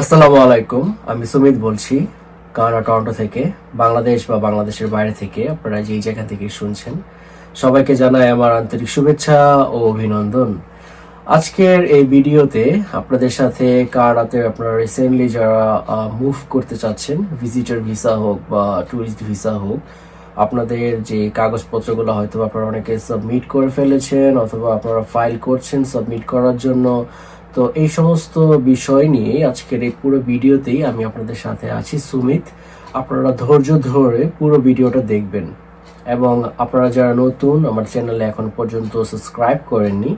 আসসালামু আলাইকুম, আমি সুমিত বলছি। কানাডা টরন্টো থেকে? বাংলাদেশ বা বাংলাদেশের বাইরে থেকে আপনারা যেই জায়গা থেকে শুনছেন, সবাইকে জানাই আমার আন্তরিক শুভেচ্ছা ও অভিনন্দন। আজকের এই ভিডিওতে আপনাদের সাথে কানাডাতে আপনারা রিসেন্টলি যারা মুভ করতে চাচ্ছেন ভিজিটর ভিসা হোক বা ট্যুরিস্ট ভিসা হোক, আপনাদের যে কাগজপত্রগুলো হয়তো আপনারা অনেকে সাবমিট করে ফেলেছেন অথবা আপনারা ফাইল করছেন সাবমিট করার জন্য তো এই সমস্ত বিষয় নিয়ে আজকের এই পুরো ভিডিওতেই আমি আপনাদের সাথে আছি সুমিত। আপনারা ধৈর্য ধরে পুরো ভিডিওটা দেখবেন। এবং আপনারা যারা নতুন, আমার চ্যানেলে এখন পর্যন্ত সাবস্ক্রাইব করেননি,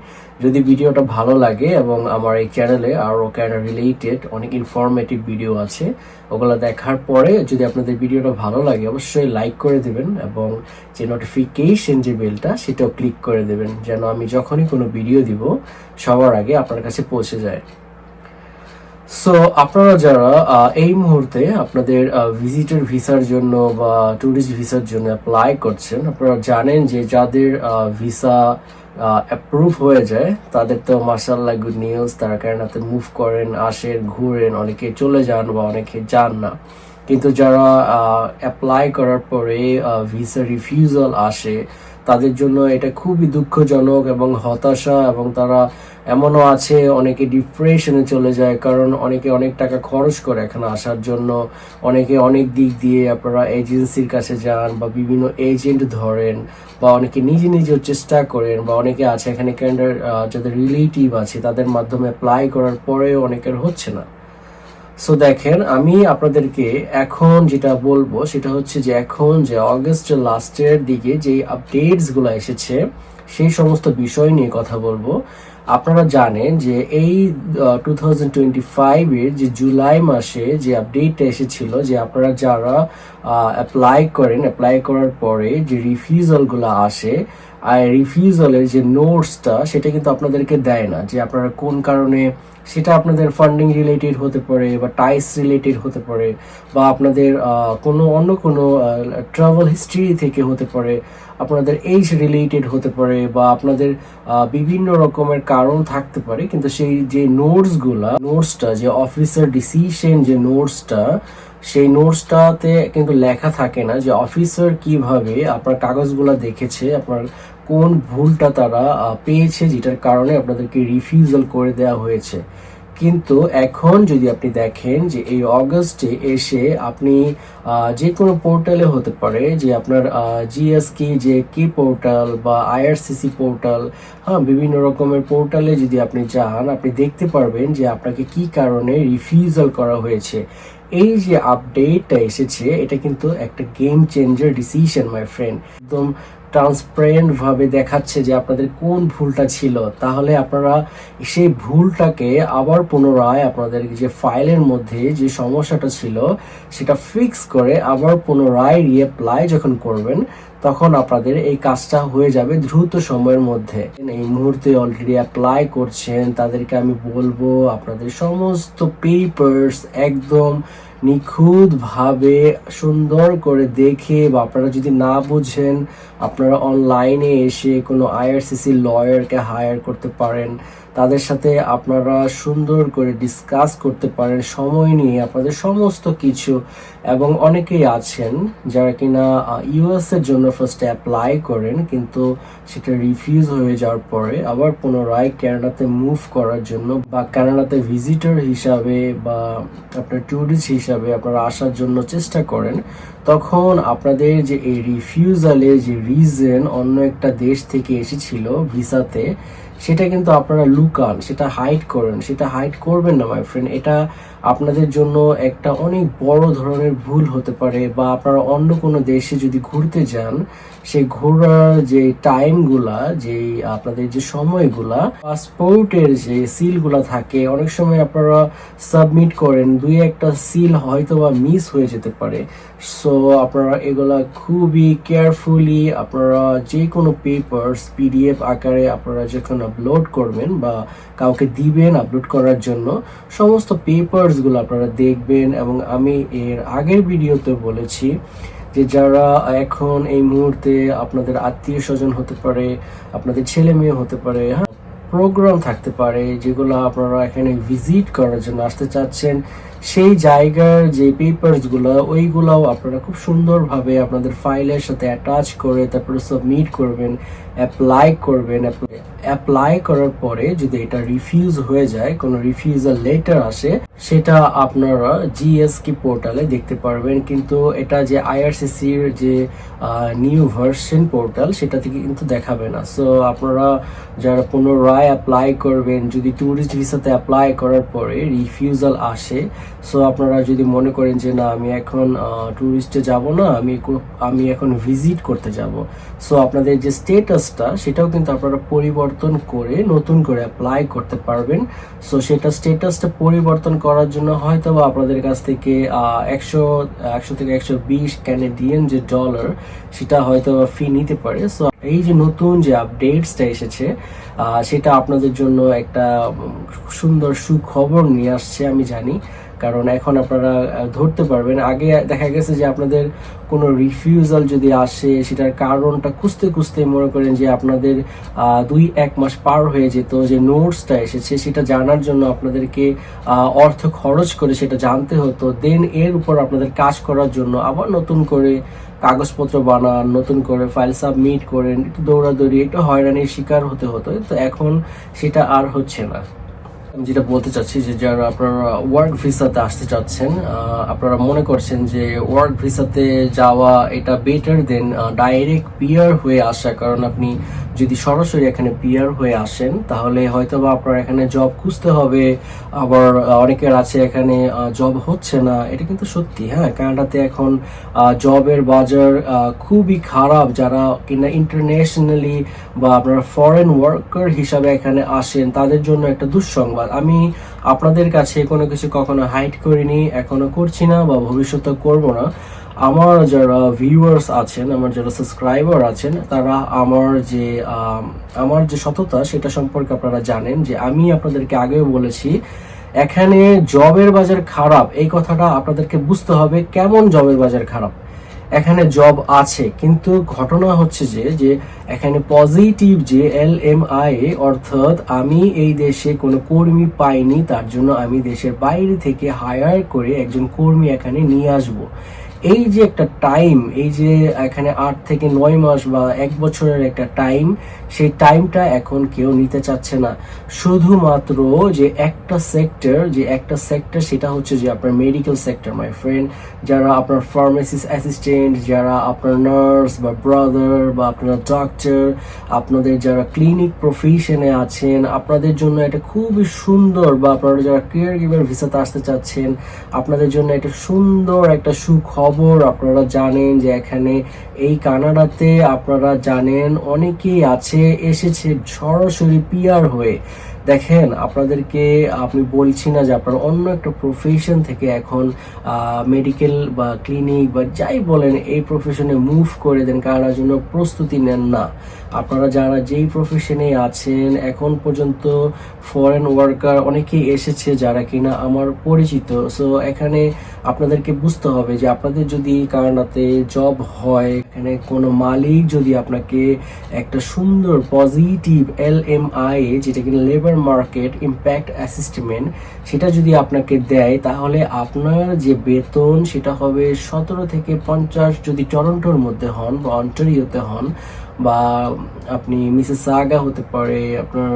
যদি ভিডিওটা ভালো লাগে এবং আমার এই চ্যানেলে আরও ক্যানাডা রিলেটেড অনেক ইনফরমেটিভ ভিডিও আছে, ওগুলো দেখার পরে যদি আপনাদের ভিডিওটা ভালো লাগে, অবশ্যই লাইক করে দেবেন এবং যে নোটিফিকেশন যে বেলটা সেটাও ক্লিক করে দেবেন, যেন আমি যখনই কোনো ভিডিও দিব, সবার আগে আপনার কাছে পৌঁছে যায়। সো আপনারা যারা এই মুহূর্তে আপনাদের ভিজিটর ভিসার জন্য বা ট্যুরিস্ট ভিসার জন্য অ্যাপ্লাই করছেন, আপনারা জানেন যে যাদের ভিসা অ্যাপ্রুভ হয়ে যায়, তাদের তো মার্শাল্লাহ গুড নিউজ তারা কানাডাতে মুভ করেন, আসেন, ঘুরেন, অনেকে চলে যান বা অনেকে যান না। কিন্তু যারা অ্যাপ্লাই করার পরে ভিসা রিফিউজাল আসে তাদের জন্য এটা খুবই দুঃখজনক এবং হতাশা এবং তারা এমনও আছে, অনেকে ডিপ্রেশনে চলে যায় কারণ অনেকে অনেক টাকা খরচ করে এখানে আসার জন্য। অনেকে অনেক দিক দিয়ে আপনারা এজেন্সির কাছে যান বা বিভিন্ন এজেন্ট ধরেন বা অনেকে নিজে নিজেও চেষ্টা করেন বা অনেকে আছে এখানে ক্যান্ডার যাদের রিলেটিভ আছে তাদের মাধ্যমে অ্যাপ্লাই করার পরেও অনেকের হচ্ছে না। সো দেখেন, আমি আপনাদেরকে এখন যেটা বলব, সেটা হচ্ছে যে এখন যে অগস্টের লাস্টের দিকে যে আপডেটসগুলো এসেছে, সেই সমস্ত বিষয় নিয়ে কথা বলব। আপনারা জানেন যে এই টু থাউজেন্ড টোয়েন্টি ফাইভের যে জুলাই মাসে যে আপডেটটা এসেছিল, যে আপনারা যারা অ্যাপ্লাই করেন অ্যাপ্লাই করার পরে যে রিফিউজালগুলো আসে আর রিফিউজালের যে নোটসটা সেটা কিন্তু আপনাদেরকে দেয় না। যে আপনারা কোন কারণে সেটা আপনাদের ফান্ডিং রিলেটেড হতে পারে বা টাইস রিলেটেড হতে পারে বা আপনাদের কোনো অন্য কোনো ট্রাভেল হিস্ট্রি থেকে হতে পারে, আপনাদের এইজ রিলেটেড হতে পারে বা আপনাদের বিভিন্ন রকমের কারণ থাকতে পারে। কিন্তু সেই যে নোটসগুলা নোটসটা যে অফিসার ডিসিশন যে নোটসটা সেই নোটসটাতে কিন্তু লেখা থাকে না যে অফিসার কীভাবে আপনার কাগজগুলো দেখেছে, আপনার কোন ভুলটা তারা পেয়েছে যেটার কারণে আপনাদেরকে রিফিউজাল করে দেওয়া হয়েছে। কিন্তু এখন যদি আপনি দেখেন যে এই অগস্টে এসে আপনি যে কোনো পোর্টালে হতে পারে যে আপনার জিএসকে যে কি পোর্টাল বা আইআরসিসি পোর্টাল হ্যাঁ বিভিন্ন রকমের পোর্টালে যদি আপনি যান, আপনি দেখতে পারবেন যে আপনাকে কি কারণে রিফিউজাল করা হয়েছে। এই যে আপডেটটা এসেছে, এটা কিন্তু একটা game changer decision my friend একদম ট্রান্সপারেন্ট ভাবে দেখাচ্ছে যে আপনাদের কোন ভুলটা ছিল। তাহলে আপনারা সেই ভুলটাকে আবার পুনরায় আপনাদের যে ফাইলের মধ্যে যে সমস্যাটা ছিল, সেটা ফিক্স করে আবার পুনরায় রিঅ্যাপ্লাই যখন করবেন তখন আপনাদের এই কাজটা হয়ে যাবে দ্রুত সময়ের মধ্যে। এই মুহূর্তে অলরেডি অ্যাপ্লাই করছেন, তাদেরকে আমি বলব আপনাদের সমস্ত পেপার্স একদম নিখুঁতভাবে সুন্দর করে দেখে বা আপনারা যদি না বুঝেন আপনারা অনলাইনে এসে কোনো আইআরসিসি লয়ারকে হায়ার করতে পারেন, তাদের সাথে আপনারা সুন্দর করে ডিসকাস করতে পারেন, সময় নিয়ে আপনাদের সমস্ত কিছু। এবং অনেকেই আছেন যারা কিনা ইউএস এর জন্য ফার্স্টে অ্যাপ্লাই করেন, কিন্তু সেটা রিফিউজ হয়ে যাওয়ার পরে আবার পুনরায় কানাডাতে মুভ করার জন্য বা কানাডাতে ভিজিটর হিসাবে বা আপনার ট্যুরিস্ট হিসাবে আপনারা আসার জন্য চেষ্টা করেন। তখন আপনাদের যে এই রিফিউজালের যে রিজন অন্য একটা দেশ থেকে এসেছিল ভিসাতে, সেটা কিন্তু আপনারা লুকান, সেটা হাইড করেন। সেটা হাইড করবেন না মাই ফ্রেন্ড এটা আপনাদের জন্য একটা অনেক বড় ধরনের ভুল হতে পারে বা আপনারা অন্য কোনো দেশে যদি ঘুরতে যান, সেই ঘোরার যে টাইমগুলা যে আপনাদের যে সময়গুলা পাসপোর্টের যে সিলগুলা থাকে, অনেক সময় আপনারা সাবমিট করেন, দুই একটা সিল হয়তো বা মিস হয়ে যেতে পারে। সো আপনারা এগুলা খুবই কেয়ারফুলি আপনারা যে কোনো পেপারস পিডিএফ আকারে আপনারা যখন আপলোড করবেন বা কাউকে দিবেন আপলোড করার জন্য, সমস্ত পেপারসগুলো আপনারা দেখবেন এবং আমি এর আগের ভিডিওতে বলেছি যে যারা এখন এই মুহূর্তে আপনাদের আত্মীয় স্বজন হতে পারে, আপনাদের ছেলে মেয়ে হতে পারে হ্যাঁ প্রোগ্রাম থাকতে পারে, যেগুলো আপনারা এখানে ভিজিট করার জন্য আসতে চাচ্ছেন সেই জায়গার যে পেপারসগুলো ওইগুলাও আপনারা খুব সুন্দরভাবে আপনাদের ফাইলের সাথে অ্যাটাচ করে তারপরে সাবমিট করবেন অ্যাপ্লাই করবেন। অ্যাপ্লাই করার পরে যদি এটা রিফিউজ হয়ে যায়, কোনো রিফিউজাল লেটার আসে, সেটা আপনারা জিএসকি পোর্টালে দেখতে পারবেন। কিন্তু এটা যে আইআরসিসির যে নিউ ভার্সন পোর্টাল সেটা থেকে কিন্তু দেখাবে না। সো আপনারা যারা পুনরায় অ্যাপ্লাই করবেন, যদি ট্যুরিস্ট ভিসাতে অ্যাপ্লাই করার পরে রিফিউজাল আসে সো আপনারা যদি মনে করেন যে, না, আমি এখন ট্যুরিস্টে যাব না, আমি আমি এখন ভিজিট করতে যাব। সো আপনাদের যে স্টেটাসটা সেটাও কিন্তু আপনারা পরিবর্তন করে, নতুন করে অ্যাপ্লাই করতে পারবেন। সো সেটা স্টেটাসটা পরিবর্তন করার জন্য হয়তো বা আপনাদের কাছ থেকে একশো একশো থেকে একশো বিশ ক্যানেডিয়ান যে ডলার সেটা হয়তো বা ফি নিতে পারে। সো এই যে নতুন যে আপডেটসটা এসেছে সেটা আপনাদের জন্য একটা সুন্দর সুখবর নিয়ে আসছে, আমি জানি। কারণ এখন আপনারা ধরতে পারবেন। আগে দেখা গেছে যে আপনাদের কোনো রিফিউজাল যদি আসে, সেটার কারণটা খুঁজতে খুঁজতে মনে করেন যে আপনাদের দুই এক মাস পার হয়ে যেত, যে নোটসটা এসেছে, সেটা জানার জন্য আপনাদেরকে অর্থ খরচ করে সেটা জানতে হতো। দেন এর উপর আপনাদের কাজ করার জন্য আবার নতুন করে কাগজপত্র বানান, নতুন করে ফাইল সাবমিট করেন, একটু দৌড়াদৌড়ি, একটু হয়রানির শিকার হতে হতো। তো এখন সেটা আর হচ্ছে না। যেটা বলতে চাচ্ছি যে যারা আপনারা ওয়ার্ক ভিসাতে আসতে চাচ্ছেন আপনারা মনে করছেন যে ওয়ার্ক ভিসাতে যাওয়া এটা বেটার দেন ডাইরেক্ট পিয়ার হয়ে আসা, কারণ আপনি যদি সরাসরি এখানে পিয়ার হয়ে আসেন, তাহলে হয়তো বা আপনার এখানে জব খুঁজতে হবে। আবার অনেকের আছে এখানে জব হচ্ছে না। এটা কিন্তু সত্যি হ্যাঁ? কানাডাতে এখন জবের বাজার খুবই খারাপ। যারা কিনা ইন্টারন্যাশনালি বা আপনার ফরেন ওয়ার্কার হিসাবে এখানে আসেন, তাদের জন্য একটা দুঃসংবাদ। আমি আপনাদের কাছে কোনো কিছু কখনো হাইড করিনি, এখনও করছি না বা ভবিষ্যতে করব না। আমার যারা ভিউয়ার্স আছেন, আমার যারা সাবস্ক্রাইবার আছেন, তারা আমার যে আমার যে সততা, সেটা সম্পর্কে আপনারা জানেন যে আমি আপনাদেরকে আগেও বলেছি, এখানে জবের বাজার খারাপ। এই কথাটা আপনাদেরকে বুঝতে হবে, কেমন জবের বাজার খারাপ? এখানে জব আছে, কিন্তু ঘটনা হচ্ছে যে যে এখানে পজিটিভ যে এল এম আই অর্থাৎ আমি এই দেশে কোনো কর্মী পাইনি, তার জন্য আমি দেশের বাইরে থেকে হায়ার করে একজন কর্মী এখানে নিয়ে আসব। এই যে একটা টাইম এই যে এখানে আট থেকে নয় মাস বা এক বছরের একটা টাইম সেই টাইমটা এখন কেউ নিতে চাচ্ছে না। শুধুমাত্র যে একটা সেক্টর যে একটা সেক্টর সেটা হচ্ছে যে আপনার মেডিকেল সেক্টর মাই ফ্রেন্ড যারা আপনার ফার্মাসিস্ট অ্যাসিস্ট্যান্ট যারা আপনার নার্স বা ব্রাদার বা আপনার ডক্টর আপনাদের যারা ক্লিনিক প্রফেশনে আছেন, আপনাদের জন্য এটা খুবই সুন্দর বা আপনারা যারা কেয়ার গিভার ভিসাতে আসতে চাচ্ছেন, আপনাদের জন্য একটা সুন্দর একটা সুখবর। আপনারা জানেন যে এখানে এই কানাডাতে আপনারা জানেন অনেকেই আছে এসেছে সরাসরি পিয়ার হয়ে, দেখেন আপনাদেরকে আপনি বলছি না যে আপনার অন্য একটা প্রফেশন থেকে এখন মেডিকেল বা ক্লিনিক বা যাই বলেন এই প্রফেশনে মুভ করে দেন কানাডার জন্য প্রস্তুতি নেন না। আপনারা যারা যেই প্রফেশনে আছেন, এখন পর্যন্ত ফরেন ওয়ার্কার অনেকেই এসেছে যারা কিনা আমার পরিচিত। সো এখানে আপনাদেরকে বুঝতে হবে যে আপনাদের যদি কানাডাতে জব হয় এখানে কোনো মালিক যদি আপনাকে একটা সুন্দর পজিটিভ এল এম আই যেটা কিনা লেবার মার্কেট ইম্প্যাক্ট অ্যাসিস্টমেন্ট সেটা যদি আপনাকে দেয়, তাহলে আপনার যে বেতন, সেটা হবে সতেরো থেকে পঞ্চাশ যদি টরন্টোর মধ্যে হন বা অন্টারিওতে হন, বা আপনি মিসেস সাগা হতে পারে, আপনার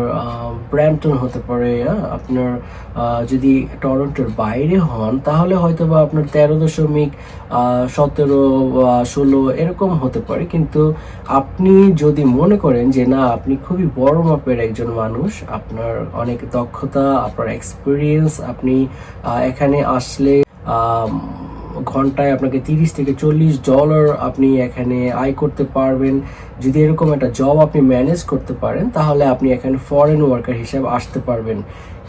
ব্র্যাম্পটন হতে পারে হ্যাঁ? আপনার যদি টরন্টোর বাইরে হন, তাহলে হয়তো বা আপনার তেরো দশমিক সতেরো বা ষোলো, এরকম হতে পারে, কিন্তু আপনি যদি মনে করেন যে না, আপনি খুবই বড় মাপের একজন মানুষ, আপনার অনেক দক্ষতা, আপনার এক্সপিরিয়েন্স আপনি এখানে আসলে ঘন্টায় আপনাকে তিরিশ থেকে চল্লিশ ডলার আপনি এখানে আয় করতে পারবেন। যদি এরকম একটা জব আপনি ম্যানেজ করতে পারেন, তাহলে আপনি এখানে ফরেন ওয়ার্কার হিসেবে আসতে পারবেন।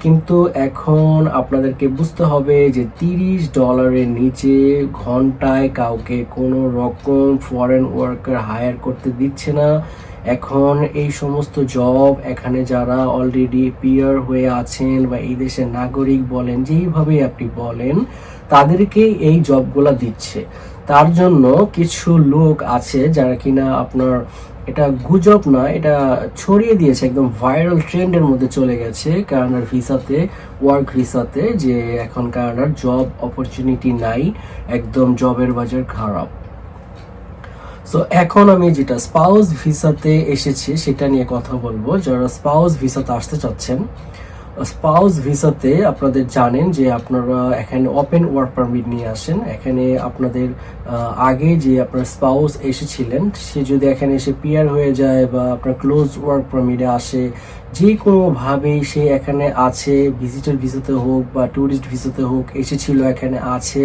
কিন্তু এখন আপনাদেরকে বুঝতে হবে যে তিরিশ ডলারের নিচে ঘন্টায় কাউকে কোনো রকম ফরেন ওয়ার্কার হায়ার করতে দিচ্ছে না। এখন এই সমস্ত জব এখানে যারা অলরেডি পিয়ার হয়ে আছেন বা এই দেশের নাগরিক বলেন যেইভাবে আপনি বলেন, তাদেরকে এই জবগুলা দিচ্ছে। তার জন্য কিছু লোক আছে যারা কিনা আপনার এটা গুজব না এটা ছড়িয়ে দিয়েছে, একদম ভাইরাল ট্রেন্ডের মধ্যে চলে গেছে কানাডার ভিসাতে ওয়ার্ক ভিসাতে যে এখন কানাডার জব অপরচুনিটি নাই, একদম জবের বাজার খারাপ। সো এখন আমি যেটা স্পাউস ভিসাতে এসেছি, সেটা নিয়ে কথা বলব। যারা স্পাউস ভিসাতে আসতে চাচ্ছেন স্পাউস ভিসাতে আপনাদের জানেন যে আপনারা এখানে ওপেন ওয়ার্ক পারমিট নিয়ে আসেন। এখানে আপনাদের আগে যে আপনার স্পাউস এসেছিলেন, সে যদি এখানে এসে পিয়ার হয়ে যায় বা আপনার ক্লোজ ওয়ার্ক পারমিটে আসে, যে কোনোভাবেই সে এখানে আছে ভিজিটার ভিসাতে হোক বা ট্যুরিস্ট ভিসাতে হোক, এসেছিল, এখানে আছে,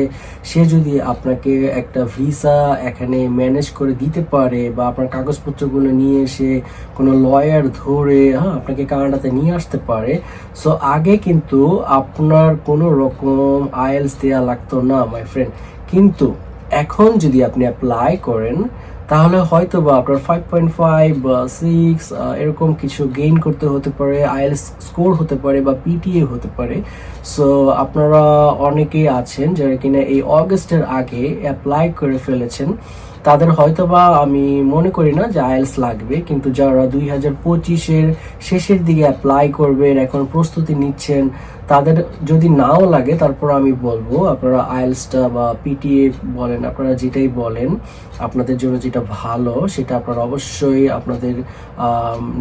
সে যদি আপনাকে একটা ভিসা এখানে ম্যানেজ করে দিতে পারে বা আপনার কাগজপত্রগুলো নিয়ে এসে কোনো লয়ার ধরে হ্যাঁ আপনাকে কানাডাতে নিয়ে আসতে পারে সো আগে কিন্তু আপনার কোনো রকম আইএলস দেওয়া লাগতো না মাই ফ্রেন্ড কিন্তু এখন যদি আপনি অ্যাপ্লাই করেন, তাহলে হয়তো বা আপনার ফাইভ পয়েন্ট ফাইভ বা সিক্স এরকম কিছু গেইন করতে হতে পারে আইএলস স্কোর হতে পারে বা পিটিএ হতে পারে। সো আপনারা অনেকেই আছেন যারা কিনা এই অগস্টের আগে অ্যাপ্লাই করে ফেলেছেন। তাদের হয়তো বা আমি মনে করি না যে আইএলস লাগবে, কিন্তু যারা দুই হাজার পঁচিশের শেষের দিকে অ্যাপ্লাই করবেন এখন প্রস্তুতি নিচ্ছেন তাদের যদি নাও লাগে, তারপর আমি বলব, আপনারা আইএলসটা বা পিটিএ বলেন, আপনারা যেটাই বলেন, আপনাদের জন্য যেটা ভালো, সেটা আপনারা অবশ্যই আপনাদের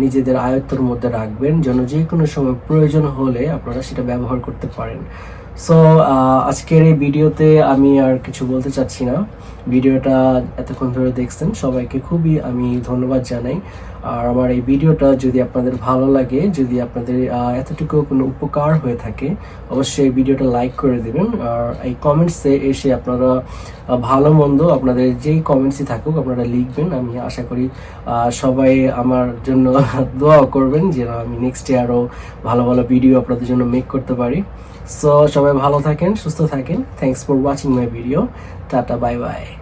নিজেদের আয়ত্তের মধ্যে রাখবেন, যেন যে কোনো সময় প্রয়োজন হলে আপনারা সেটা ব্যবহার করতে পারেন। সো আজকের এই ভিডিওতে আমি আর কিছু বলতে চাচ্ছি না। ভিডিওটা এতক্ষণ ধরে দেখছেন, সবাইকে খুবই আমি ধন্যবাদ জানাই। আর আমার এই ভিডিওটা যদি আপনাদের ভালো লাগে, যদি আপনাদের এতটুকু কোনো উপকার হয়ে থাকে, অবশ্যই ভিডিওটা লাইক করে দেবেন। আর এই কমেন্টসে এসে আপনারা ভালো মন্দ আপনাদের যেই কমেন্টসই থাকুক, আপনারা লিখবেন। আমি আশা করি সবাই আমার জন্য দোয়া করবেন যেন আমি নেক্সট আরও ভালো ভালো ভিডিও আপনাদের জন্য মেক করতে পারি। সো সবাই ভালো থাকেন, সুস্থ থাকেন। Thanks for watching my video tata bye bye